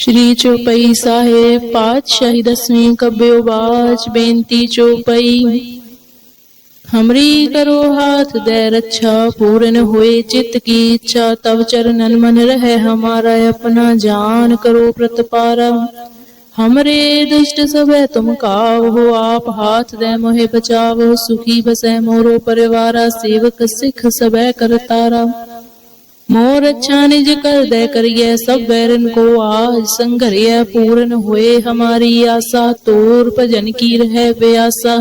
श्री चौपई साहेब पातशाही दसवीं कब्यो बाज बेनती चौपई हमरी करो हाथ दे रक्षा पूर्ण हुए चित्त की इच्छा तव चरणन मन रहे हमारा अपना जान करो प्रतपारा हमरे दुष्ट सब तुम काव हो आप हाथ दे मोहे बचाव सुखी बसे मोरो परिवारा सेवक सिख सब करतारा मोर अच्छा निज कर दे करिए सब बैरन को आज संघरिय पूर्ण हुए हमारी आशा, तोर भजन की रह बेआसा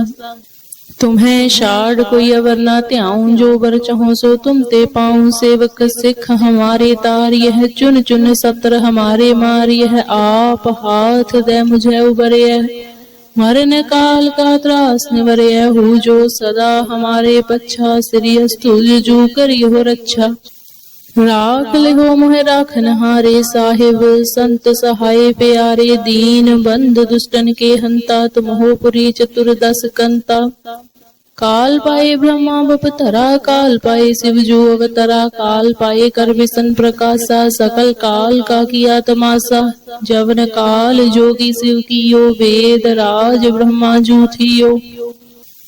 तुम्हें शाड़ कोई अवर ना त्याऊं, जो बर चाहो सो तुम ते पाऊँ। सेवक सिख हमारे तार, यह चुन चुन सत्र हमारे मार, यह आप हाथ दे मुझे उबरे। मरण काल का त्रास निवरे हु, जो सदा हमारे पच्छा, श्री अस्तुज जू करियो रक्षा। राख लिहो मोह राखन हारे साहिब, संत सहाय प्यारे दीन, बंद दुष्टन के हंता तुम हो पुरी चतुर्दश कंता। काल पाए ब्रह्मा बपतरा काल पाए शिव जो अवतरा, काल पाए कर विसन प्रकाशा, सकल काल का किया तमाशा। जवन काल जोगी शिव कियो, वेद राज ब्रह्मा जू थियो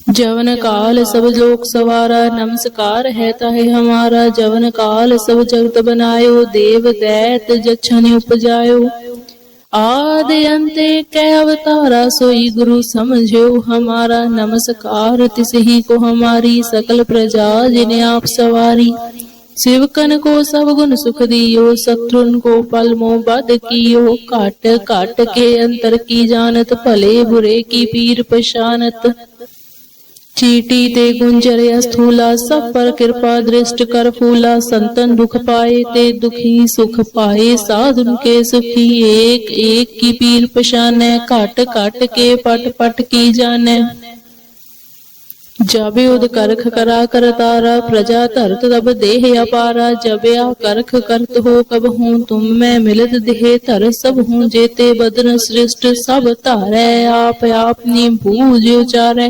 जवन काल सब लोक सवारा नमस्कार है ताहे हमारा जवन काल सब जगत बनायो देव दैत जछन उपजायो आदि अंते कै अवतारा सोई गुरु समझो हमारा नमस्कार तिसही को हमारी सकल प्रजा जिन्हें आप सवारी शिवकन को सब गुण सुख दियो शत्रुन को पल मोह बद कियो काट काट के अंतर की जानत भले बुरे की पीर पशानत चीटी ते गुंजर स्थूला, सब पर कृपा दृष्ट कर फूला। संतन दुख पाए ते दुखी, सुख पाए साधुन के सुखी। एक एक की पीर पशाने काट काट के पट पट की जाने। जबे उद करख करा कर तारा, प्रजा धरत तब देह अपारा। जबे आ करख करत हो, कब हूँ तुम मैं मिलत देह। धर सब हूँ जेते बदन सृष्ट, सब तारे आप, आपनी भूज उचारे।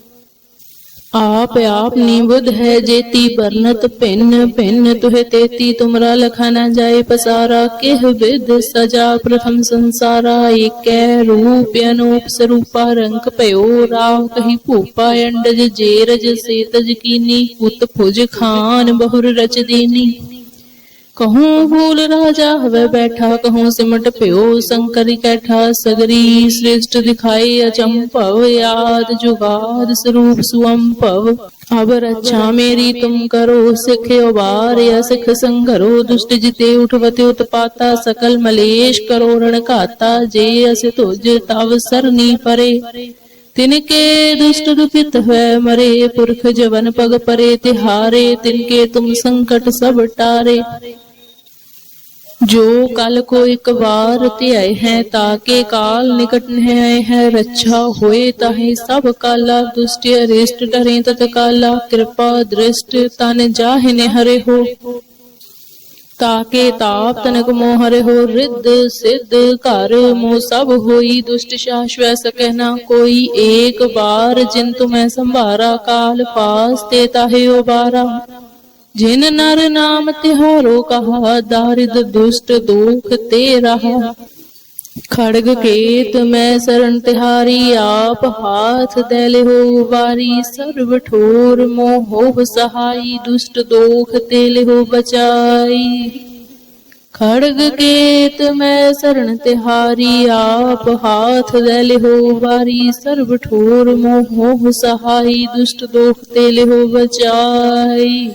आप आप निबुध है जेती, बरनत पिन पिन तुहे तेती। तुमरा लखा न जाए पसारा, केह विद सजा। प्रथम संसारा, एक रूप अनूप स्वरूपा रंग पयो राव कही भूपा, अंडज जेरज सेतज कीनी। पुत फुज खान बहुर रच दीनी। कहूँ भूल राजा, हवे बैठा कहूँ सिमट प्यो शंकरी कैठा, सगरी श्रेष्ठ दिखाई अचंपव याद जुगाद स्वरूप सुअंपव अब रक्षा मेरी तुम करो, सिख उबार या सिख संघरो, दुष्ट जिते उठवते उत्पाता, सकल मलेश करो रण खाता, जे अस तुझ तव सरनी परे। तिनके दुष्ट दुखित है मरे, पुरख जवन पग परे, तिहारे, तिनके तुम संकट सब टारे। ਜੋ ਕਲ ਕੋ ਇੱਕ ਵਾਰ ਧਿਆਏ ਹੈ ਤਾਂ ਕਿ ਕਾਲ ਨਿਕਟ ਨਹੀਂ ਆਏ ਹੈ, ਰੱਛਾ ਹੋਏ ਤਾਹੇ ਸਭ ਕਾਲਾ, ਦੁਸ਼ਟਿ ਅਰਿਸ਼ਟ ਡਰੇ ਤਤ ਕਾਲਾ, ਕਿਰਪਾ ਦ੍ਰਿਸ਼ਟ ਤਨ ਜਾਹਿ ਨੇ ਹਰੇ ਹੋ। ਤਾਂ ਕੇ ਤਾਪ ਤਨਕ ਮੋਹ ਹਰੇ ਹੋ, ਰਿੱਧ ਸਿੱਧ ਘਰ ਮੋ ਸਭ ਹੋਈ, ਦੁਸ਼ਟ ਸ਼ਾਸ਼ਵੈ ਸਕੈ ਨਾ ਕੋਈ, ਏਕ ਵਾਰ ਜਿਨ ਤੁਮੈ ਸੰਭਾਰਾ, ਕਾਲ ਪਾਸ ਤੇ ਤਾਹੇ ਉਬਾਰਾ। ਜਿਨ ਨਰ ਨਾਮ ਤੇ ਹੋਰੋ ਕਹਾ, ਦਾਰਿਦ ਦੁਸ਼ਟ ਦੁਖ ਤੇ ਰਹਾ ਖੜਗ ਕੇਤ ਮੈਂ ਸਰਨ ਤਿਹਾਰੀ, ਆਪ ਹਾਥ ਦੇ ਲਿਹੋ ਵਾਰੀ। ਸਰਬ ਠੋਰ ਮੋਹ ਸਹਾਈ, ਦੁਸ਼ਟ ਦੋਖ ਤੇ ਲਿਹੋ ਬਚਾਈ। ਖੜਗ ਕੇਤ ਮੈਂ ਸਰਨ ਤਿਹਾਰੀ, ਆਪ ਹਾਥ ਦੇ ਲਿਹੋ ਵਾਰੀ। ਸਰਬ ਠੋਰ ਮੋਹ ਸਹਾਈ, ਦੁਸ਼ਟ ਦੋਖ ਤੇ ਲਿਹੋ ਬਚਾਈ।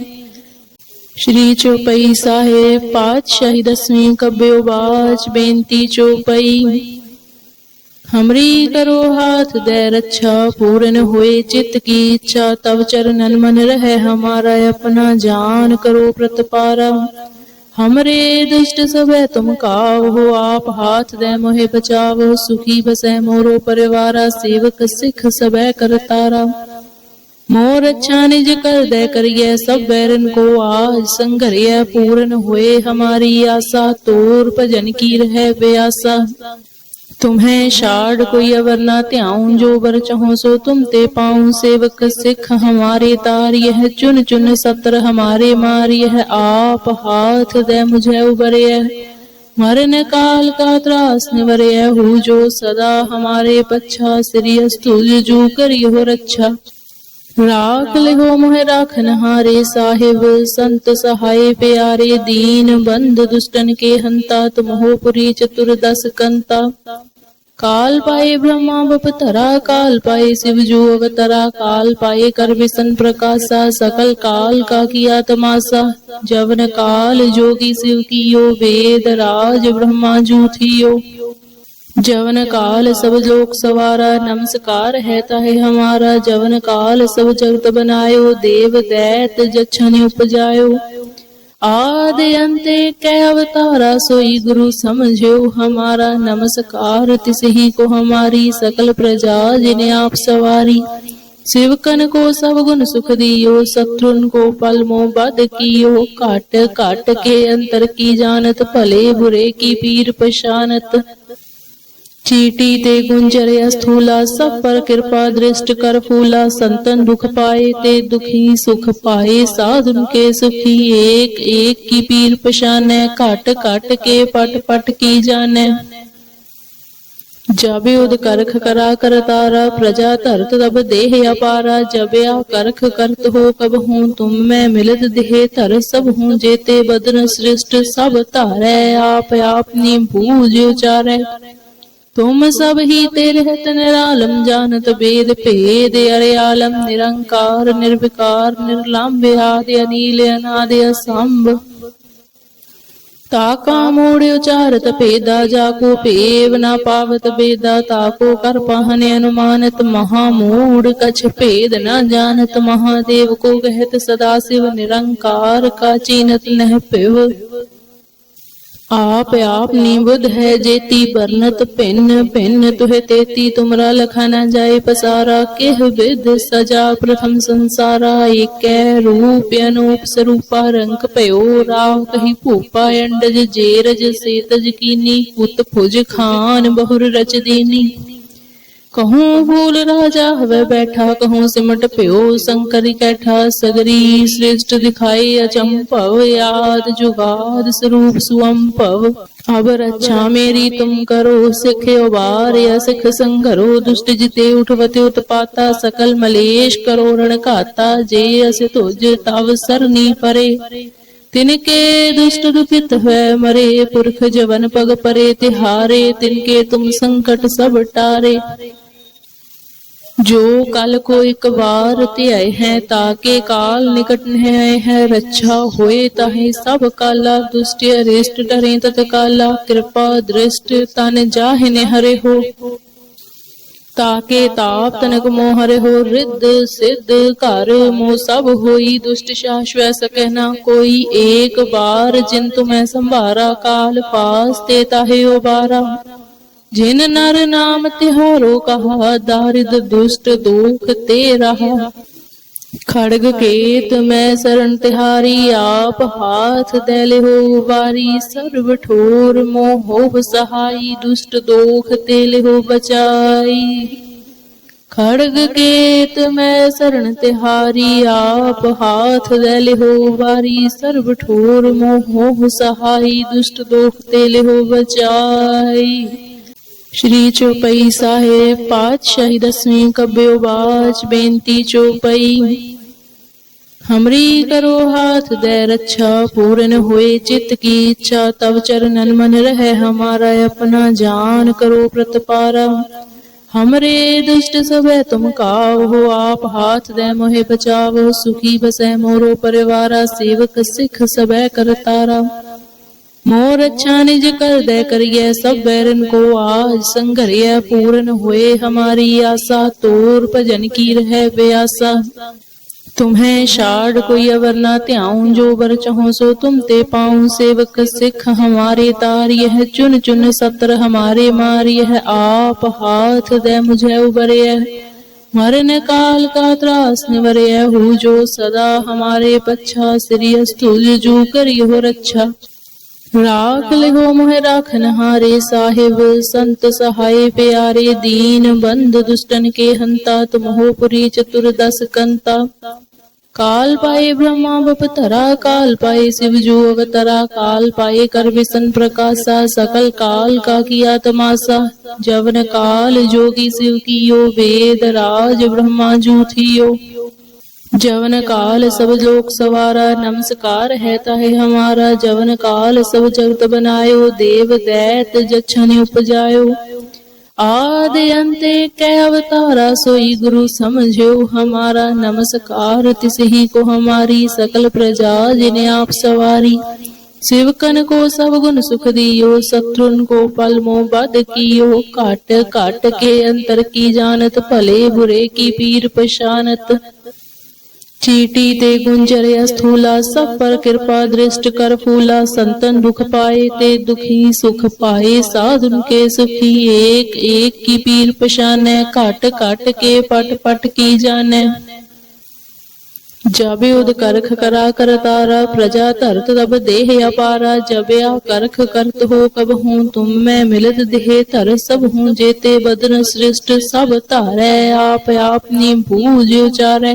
ਸ਼੍ਰੀ ਚੋਪਈ ਸਾਹਿਬ ਪਾਤਸ਼ਾਹੀ ਦਸਵੀਂ ਕਬਿਓ ਬਾਜ ਬੇਨਤੀ ਚੋਪਈ ਹਮਰੀ ਕਰੋ ਹਾਥ ਦੇ ਰੱਛਾ ਪੂਰਨ ਹੋਏ ਚਿਤ ਕੀ ਇੱਛਾ ਤਵ ਚਰਨਨ ਮਨ ਰਹਿ ਹਮਾਰਾ ਆਪਣਾ ਜਾਨ ਕਰੋ ਪ੍ਰਤਪਾਰਾ ਹਮਰੇ ਦੁਸ਼ਟ ਸਭੈ ਤੁਮ ਕਾਵੋ ਆਪ ਹਾਥ ਦੇ ਮੋਹਿ ਬਚਾਵੋ ਸੁਖੀ ਬਸੈ ਮੋਰੋ ਪਰਿਵਾਰਾ ਸੇਵਕ ਸਿਖ ਸਭੈ ਕਰਤਾਰਾ मोर अच्छा निज कर दे करिए सब बैरन को आज संघरिय पूर्ण हुए हमारी आशा, तोर भजन की रह व्यासा तुम्हें शाड कोई अवर ना त्याऊं, जो बर चाहो सो तुम ते पाऊँ। सेवक सिख हमारे तार, यह चुन चुन सत्र हमारे मार, यह आप हाथ दे मुझे उबरे। मरण काल का त्रास निवरे हु, जो सदा हमारे पच्छा, श्री अस्तु जो करियो रक्षा। राख लिहो मोह राखन हारे साहिब, संत सहाय प्यारे दीन, बंद दुष्टन के हंता तुम हो पुरी चतुर्दश कंता। काल पाए ब्रह्मा बपतरा काल पाए शिव जो अवतरा, काल पाए कर विसन प्रकाशा, सकल काल का किया तमाशा। जवन काल जोगी शिव कियो, वेद राज ब्रह्मा जू थियो। जवन काल सब लोक सवारा नमस्कार है ताहे हमारा जवन काल सब जगत बनायो देव दैत जछन उपजायो आदि अंते कै अवतारा सोई गुरु समझो हमारा नमस्कार तिसही को हमारी सकल प्रजा जिन्हें आप सवारी शिवकन को सब गुण सुख दियो शत्रुन को पल मोह बद कियो काट काट के अंतर की जानत भले बुरे की पीर पशानत चीटी ते गुंजर स्थूला, सब पर कृपा दृष्ट कर फूला। संतन दुख पाए ते दुखी, सुख पाए साधुन के सुखी। एक एक की पीर पशाने काट काट के पट पट की जाने। जब उद करख करा कर तारा, प्रजा धरत तब देह अपारा। जब आ करख करत हो, कब हूँ तुम मैं? मिलत देह धर सब हूँ जेते बदन सृष्ट, सब तारे। आप आपनी भूज उचारे। ਤੁਮ ਸਭ ਹੀ ਤੇ ਰਹਿਤ ਨਿਰਾਲਮ ਜਾਣਤ ਬੇਦ ਭੇਦ ਅਰਿਆਲਮ ਨਿਰੰਕਾਰ, ਨਿਰਵਿਕਾਰ, ਨਿਰਲੰਭ, ਆਦ ਅਨੀਲ, ਅਨਾਦ ਅਸੰਭ। ਤਾਕਾ ਮੂੜਿ ਉਚਾਰਤ ਭੇਦਾ, ਜਾ ਕੋ ਭੇਵ ਨਾ ਪਾਵਤ ਬੇਦਾ ਤਾਕੋ ਕਰ ਪਹਨੇ ਅਨੁਮਾਨਤ ਮਹਾ ਮੂੜ, ਕਛ ਭੇਦ ਨਾ ਜਾਣਤ ਮਹਾਦੇਵ, ਕੋ ਗਹਿਤ ਸਦਾ ਸਿਵ ਨਿਰੰਕਾਰ, ਕਾ ਚੀਨਤ ਨਹਿ ਭਿਵ। आप आप निबुद है जेती, बरनत भिन्न भिन्न तुहे तेती। तुमरा लखा न जाए पसारा, केह विद सजा। प्रथम संसारा, एक रूप अनूप स्वरूपा रंग पयो राव कही भूपा अंडज जेरज सेतज कीनी। उत भुज खान बहुर रच दीनी। कहूँ भूल राजा, हवे बैठा कहूँ सिमट प्यो शंकरी कैठा, सगरी श्रेष्ठ दिखाई अचंपव याद जुगाद स्वरूप सुअंपव अब रक्षा मेरी तुम करो, सिख उबार या सिख संगरो दुष्ट जिते उठवते उत्पाता, सकल मलेश करो रण खाता जे अस तुझ तव सरनी परे। तिनके दुष्ट दुखित है मरे, पुरख जवन पग परे, तिहारे, तिनके तुम संकट सब टारे। ਜੋ ਕਲ ਕੋ ਇੱਕ ਵਾਰ ਧਿਆਏ ਹੈ, ਤਾਂ ਕਿ ਕਾਲ ਨਿਕਟ ਨਹਿ ਹੈ ਰੱਛਾ ਹੋਏ ਤਾਹੇ ਸਭ ਕਾਲਾ ਦੁਸ਼ਟਿ ਅਰਿਸ਼ਟ ਡਰੇ, ਤਤ ਕਾਲਾ ਕਿਰਪਾ ਦ੍ਰਿਸ਼ਟ ਤਨ ਜਾਹਿ ਨਹਿਰੇ ਹੋ। ਤਾਕੇ ਤਾਪ ਤਨਕ ਮੋਹਰ ਹੋ, ਰਿੱਧ ਸਿੱਧ ਘਰ ਮੋ ਸਭ ਹੋਈ ਦੁਸ਼ਟ ਸ਼ਾਸ਼ਵੈ, ਸਕੈ ਨਾ ਕੋਈ ਏਕ ਵਾਰ ਜਿਨ ਤੁਮੈ ਸੰਭਾਰਾ, ਕਾਲ ਪਾਸ ਤੇ ਤਾਹੇ ਉਬਾਰਾ। ਜਿਨ ਨਰ ਨਾਮ ਤਿਹਾਰੋ ਕਹਾ, ਦਾਰਿਦ ਦੁਸ਼ਟ ਦੋਖ ਤੇ ਰਹਾ ਖੜਗ ਕੇਤ ਮੈਂ ਸਰਨ ਤਿਹਾਰੀ, ਆਪ ਹਾਥ ਦੇ ਲਿਹੋ ਵਾਰੀ। ਸਰਬ ਠੋਰ ਮੋਹ ਸਹਾਈ, ਦੁਸ਼ਟ ਦੋਖ ਤੇ ਲਿਹੋ ਬਚਾਈ। ਖੜਗ ਕੇਤ ਮੈਂ ਸਰਨ ਤਿਹਾਰੀ, ਆਪ ਹਾਥ ਦੇ ਲਿਹੋ ਵਾਰੀ। ਸਰਬ ਠੋਰ ਮੋਹ ਸਹਾਈ, ਦੁਸ਼ਟ ਦੋਖ ਤੇ ਲਿਹੋ ਬਚਾਈ। ਸ਼੍ਰੀ ਚੋਪਈ ਸਾਹਿਬ ਪਾਤਸ਼ਾਹੀ ਦਸਵੀਂ ਕਬਿਓ ਬਾਜ ਬੇਨਤੀ ਚੋਪਈ। ਹਮਰੀ ਕਰੋ ਹਾਥ ਦੇ ਰੱਛਾ, ਪੂਰਨ ਹੋਏ ਚਿਤ ਕੀ ਇੱਛਾ, ਤਵ ਚਰਨਨ ਮਨ ਰਹਿ ਹਮਾਰਾ, ਆਪਣਾ ਜਾਨ ਕਰੋ ਪ੍ਰਤਪਾਰਾ। ਹਮਰੇ ਦੁਸ਼ਟ ਸਭੈ ਤੁਮ ਕਾਵ ਹੋ, ਆਪ ਹਾਥ ਦੇ ਮੋਹਿ ਬਚਾਵੋ, ਸੁਖੀ ਬਸੈ ਮੋਰੋ ਪਰਿਵਾਰਾ, ਸੇਵਕ ਸਿਖ ਸਭੈ ਕਰਤਾਰਾ। मोर अच्छा निज कर दे करिए सब बैरन को आज संघरिय पूर्ण हुए हमारी आशा, तोर भजन की रह व्यासा। तुम्हें शार्ड कोई अवर त्याऊं, जो बर चाहो सो तुम ते पाऊँ। सेवक सिख हमारे तार, यह चुन चुन सत्र हमारे मार, यह आप हाथ दे मुझे उबरे। मरण काल का त्रास निवरे हु, जो सदा हमारे पच्छा, श्री अस्तुल जू करियो रक्षा। राख लिहो मोह राखन हारे साहिब, संत सहाय प्यारे दीन, बंद दुष्टन के हंता तुम हो कंता। काल पाए ब्रह्मा बपतरा काल पाए शिव जो अवतरा, काल पाए कर विसन प्रकाशा, सकल काल का किया तमाशा। जवन काल जोगी शिव कियो, वेद राज ब्रह्मा जू थियो जवन काल सब लोक सवारा नमस्कार है ताहे हमारा जवन काल सब जगत बनायो देव दैत जछन उपजायो आदि अंते कै अवतारा सोई गुरु समझो हमारा नमस्कार तिस ही को हमारी सकल प्रजा जिन्हें आप सवारी शिवकन को सब गुण सुख दियो शत्रुन को पल मोह बद कियो काट काट के अंतर की जानत भले बुरे की पीर पशानत चीटी ते गुंजर स्थूला सब पर कृपा दृष्ट कर फूला। संतन दुख पाए ते दुखी, सुख पाए साधुन के सुखी। एक एक की पीर पशाने काट काट के पट पट की जाने। जबे उद करख करा कर तारा, प्रजा धरत तब देह अपारा। जबे आ करख करत हो कब हूँ तुम मैं, मिलत देह धर सब हूँ जेते बदन सृष्ट, सब तारै आप, आपनी भूज उचारै।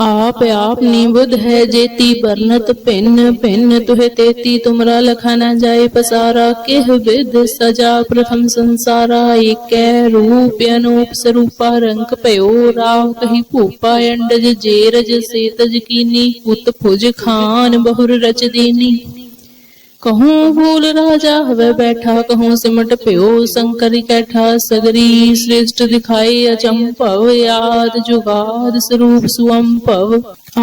आप आप निबुद है जेती, बरनत पिन पिन तुहे तेती। तुमरा लखा जाए पसारा, केह विद सजा। प्रथम संसारा, एक रूप अनूप स्वरूपा रंग पयो राव कही भूपा अंडज, जेरज, सेतज कीनी। उत फुज खान, बहुर रच दीनी। कहूँ भूल राजा हवे बैठा कहूँ सिमट प्यो शंकरी कैठा सगरी श्रेष्ठ दिखाई अचंपव याद जुगाद स्वरूप सुअंपव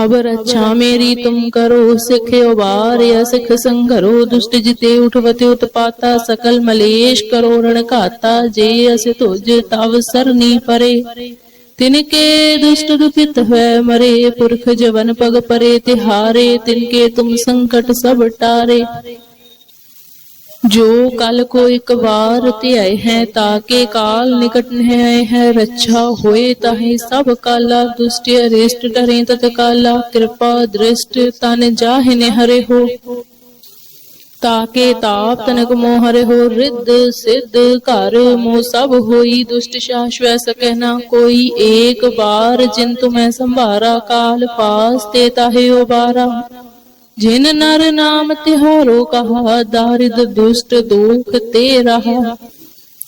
अब रक्षा मेरी तुम करो सिख उबार या सिख संघरो दुष्ट जिते उठवते उत्पाता सकल मलेश करो रण काता जे अस तुझ तव सरनी परे तिनके दुष्ट दुखित है मरे पुरख जवन पग परे तिहारे तिनके तुम संकट सब टारे जो कल को एक बार त्याय है ताके काल निकट न आए है रक्षा होए ताहे सब काला दुष्ट अरिष्ट डरे तत्काला कृपा दृष्ट तन जाहिने हरे हो ਤਾਕੇ ਤਾਪ ਤਨਕ ਮੋਹ ਹੋ ਰਿੱਧ, ਸਿੱਧ ਘਰ ਮੋ ਸਭ ਹੋਈ ਦੁਸ਼ਟ ਸ਼ਾਸ਼ਵੈ ਸਕੈ ਨਾ ਕੋਈ ਏਕ ਬਾਰ ਜਿਨ ਤੁਮੈ ਸੰਭਾਰਾ, ਕਾਲ ਪਾਸ ਤੇ ਤਾਹੇ ਉਬਾਰਾ। ਜਿਨ ਨਰ ਨਾਮ ਤਿਹਾਰੋ ਕਹਾ, ਦਾਰਿਦ ਦੁਸ਼ਟ ਦੁਖ ਤੇ ਰਹਾ।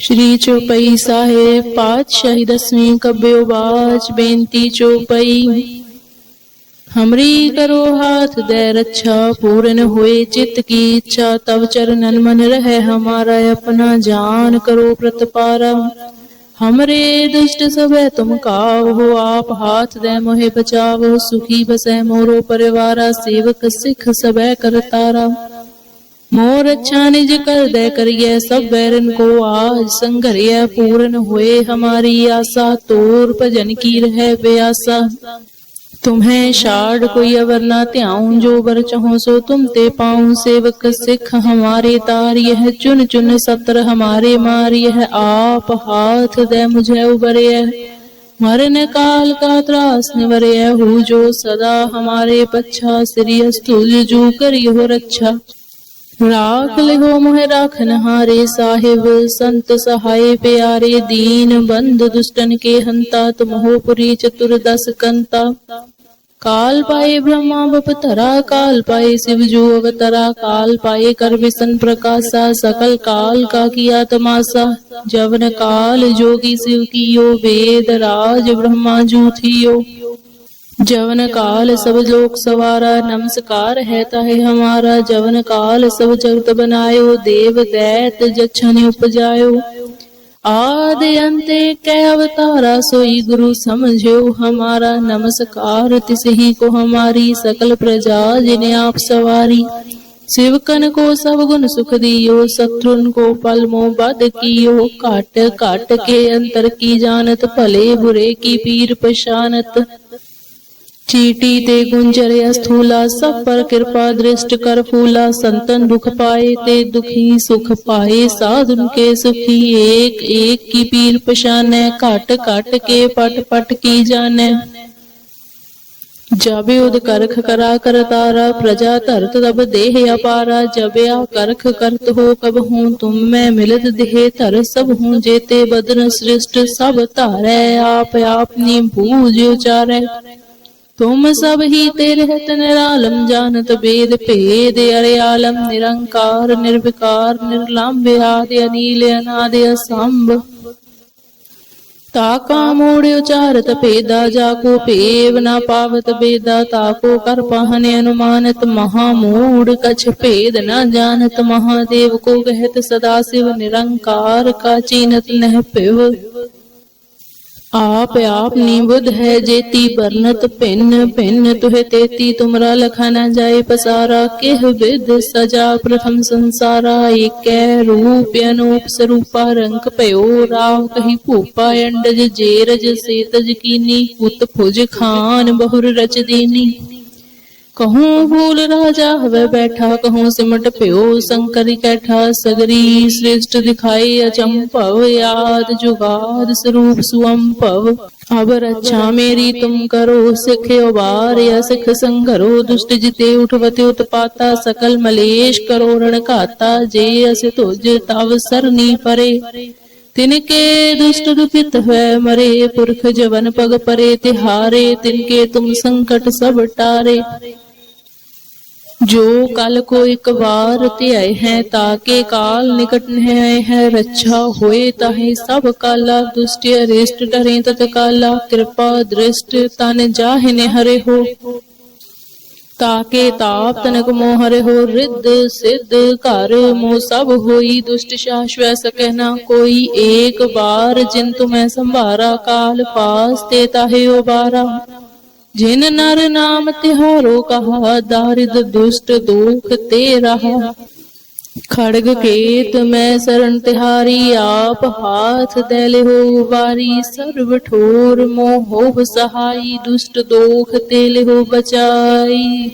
ਸ਼੍ਰੀ ਚੋਪਈ ਸਾਹਿਬ ਪਾਤਸ਼ਾਹੀ ਦਸਵੀਂ ਕਬਿਓ ਬਾਜ ਬੇਨਤੀ ਚੋਪਈ। ਹਮਰੀ ਕਰੋ ਹਾਥ ਦੇ ਰੱਛਾ, ਪੂਰਨ ਹੋਏ ਚਿਤ ਕੀ ਇੱਛਾ, ਤਵ ਚਰਨਨ ਮਨ ਰਹਿ ਹਮਾਰਾ, ਆਪਣਾ ਜਾਨ ਕਰੋ ਪ੍ਰਤਪਾਰਾ। ਹਮਰੇ ਦੁਸ਼ਟ ਸਭੈ ਤੁਮ ਕਾਵ ਹੋ, ਆਪ ਹਾਥ ਦੇ ਮੋਹਿ ਬਚਾਵੋ, ਸੁਖੀ ਬਸੈ ਮੋਰੋ ਪਰਿਵਾਰਾ, ਸੇਵਕ ਸਿਖ ਸਭੈ ਕਰਤਾਰਾ। मोर अच्छा निज कर दे करिए सब बैरन को आज संघरिय पूर्ण हुए हमारी आशा, तोर भजन की रह बेआसा तुम्हें शार्ड कोई अवर ना त्याऊं, जो बर चाहो सो तुम ते पाऊँ। सेवक सिख हमारे तार, यह चुन चुन सत्र हमारे मार, यह आप हाथ दे मुझे उबरे। मरण काल का त्रास निवरे हु, जो सदा हमारे पच्छा, श्री अस्तुल जू करियो रक्षा। राख लिहो मोह राखन हारे साहिब, संत सहाय प्यारे दीन, बंद दुष्टन के हंता, तुम हो पुरी चतुर कंता। काल पाए ब्रह्मा बपतरा काल पाए शिव शिवजू अवतरा, काल पाए कर विसन प्रकाशा, सकल काल का किया तमाशा। जवन काल जोगी शिव की यो वेद राज ब्रह्मा जू थियो। जवन काल सब लोक सवारा नमस्कार है ताहे हमारा जवन काल सब जगत बनायो देव दैत जछन उपजायो आदि अंत कै अवतारा सोई गुरु समझो हमारा नमस्कार तिसही को हमारी सकल प्रजा जिन्हें आप सवारी शिवकन को सब गुण सुख दियो शत्रुन को पल मोह बद कियो काट काट के अंतर की जानत भले बुरे की पीर पशानत चीटी ते गुंजर स्थूला, सब पर कृपा दृष्ट कर फूला। संतन दुख पाए ते दुखी, सुख पाए साधुन के सुखी। एक एक की पीर पशाने काट काट के पट पट की जाने। जबे उद करख करा कर तारा, प्रजा धरत तब देह अपारा। जबे आ करख करत हो कब हूँ तुम, मैं मिलत देह धर सब हूँ जेते बदन सृष्ट। सब तारै आप आपनी बूझ उचारै। ਤੁਮ ਸਭ ਹੀ ਤੇ ਰਹਿਤ ਨਿਰਾਲਮ, ਜਾਣਤ ਬੇਦ ਭੇਦ, ਅਰਿਆਲਮ, ਨਿਰੰਕਾਰ, ਨਿਰਵਿਕਾਰ, ਨਿਰਲੰਭ, ਆਦ ਅਨੀਲ, ਅਨਾਦ ਅਸੰਭ। ਤਾ ਕਾ ਮੂੜ ਉਚਾਰਤ ਭੇਦਾ, ਜਾ ਕੋ ਭੇਵ ਨਾ ਪਾਵਤ ਬੇਦਾ ਤਾ ਕੋ ਕਰ ਪਹਨੇ ਅਨੁਮਾਨਤ ਮਹਾ ਮੂੜ, ਕਛ ਭੇਦ ਨਾ ਜਾਣਤ ਮਹਾਦੇਵ, ਕੋ ਗਹਿਤ ਸਦਾ ਸਿਵ ਨਿਰੰਕਾਰ, ਕਾ ਚੀਨਤ आप आप निबुद है जेती बरनत भिन्न पिन तुहे तेती, तुमरा लखा न जाए पसारा। केह विद सजा प्रथम संसारा, एक रूप अनूप स्वरूपा रंग पयो राव कही भूपा अंडज जेरज, सेतज कीनी उत भुज खान बहुर रच दीनी। कहूँ भूल राजा हवे बैठा, कहूँ सिमट प्यो शंकर कैठा, सगरी श्रेष्ठ दिखाई अचंभव, याद जुगाद स्वरूप सुअंभव। अब रक्षा मेरी तुम करो, सिख उबार या सिख संघरो दुष्ट जिते उठवते उत्पाता, सकल मलेश करो, रण घाता जे अस तुझ तव सरनी परे। तिनके दुष्ट दुखित है मरे, पुरख जवन पग परे, तिहारे, तिनके तुम संकट सब टारे। ਜੋ ਕਲ ਕੋ ਇੱਕ ਵਾਰ ਧਿਆਏ ਹੈ, ਤਾਂ ਕਿ ਕਾਲ ਨਿਕਟ ਨਹੀਂ ਆਏ ਹੈ। ਰੱਛਾ ਹੋਏ ਤਾਹੇ ਸਭ ਕਾਲਾ, ਦੁਸ਼ਟਿ ਅਰੇਸ਼ਟ ਡਰੇ ਤਤ ਕਾਲਾ ਕਿਰਪਾ ਦ੍ਰਿਸ਼ਟ ਤਨ ਜਾਹਿ ਨੇ ਹਰੇ ਹੋ। ਤਾਕੇ ਤਾਪ ਤਨਕ ਮੋਹ ਹਰੇ ਹੋ। ਰਿੱਧ ਸਿੱਧ ਘਰ ਮੋ ਸਭ ਹੋਈ, ਦੁਸ਼ਟ ਸ਼ਾਸ਼ਵੈ ਸਕੈ ਨਾ ਕੋਈ। ਏਕ ਬਾਰ ਜਿਨ ਤੁਮੈ ਸੰਭਾਰਾ, ਕਾਲ ਪਾਸ ਤੇ ਤਾਹੇ ਉਬਾਰਾ। ਜਿਨ ਨਰ ਨਾਮ ਤਿਹਾਰੋ ਕਹਾ ਦਾਰਿਦ ਦੁਸ਼ਟ ਦੁਖ ਤੇ ਰਹਾ। ਖੜਗ ਕੇਤ ਮੈਂ ਸਰਨ ਤਿਹਾਰੀ, ਆਪ ਹਾਥ ਦੇ ਲਿਹੋ ਵਾਰੀ। ਸਰਬ ਠੋਰ ਮੋਹ ਸਹਾਈ, ਦੁਸ਼ਟ ਦੋਖ ਤੇ ਲਿਹੋ ਬਚਾਈ।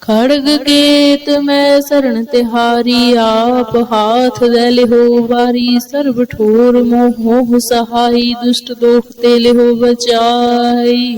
ਖੜਗ ਕੇਤ ਮੈਂ ਸਰਨ ਤਿਹਾਰੀ, ਆਪ ਹਾਥ ਦੇ ਲਿਹੋ ਵਾਰੀ। ਸਰਬ ਠੋਰ ਮੋਹ ਸਹਾਈ, ਦੁਸ਼ਟ ਦੋਖ ਤੇ ਲਿਹੋ ਬਚਾਈ।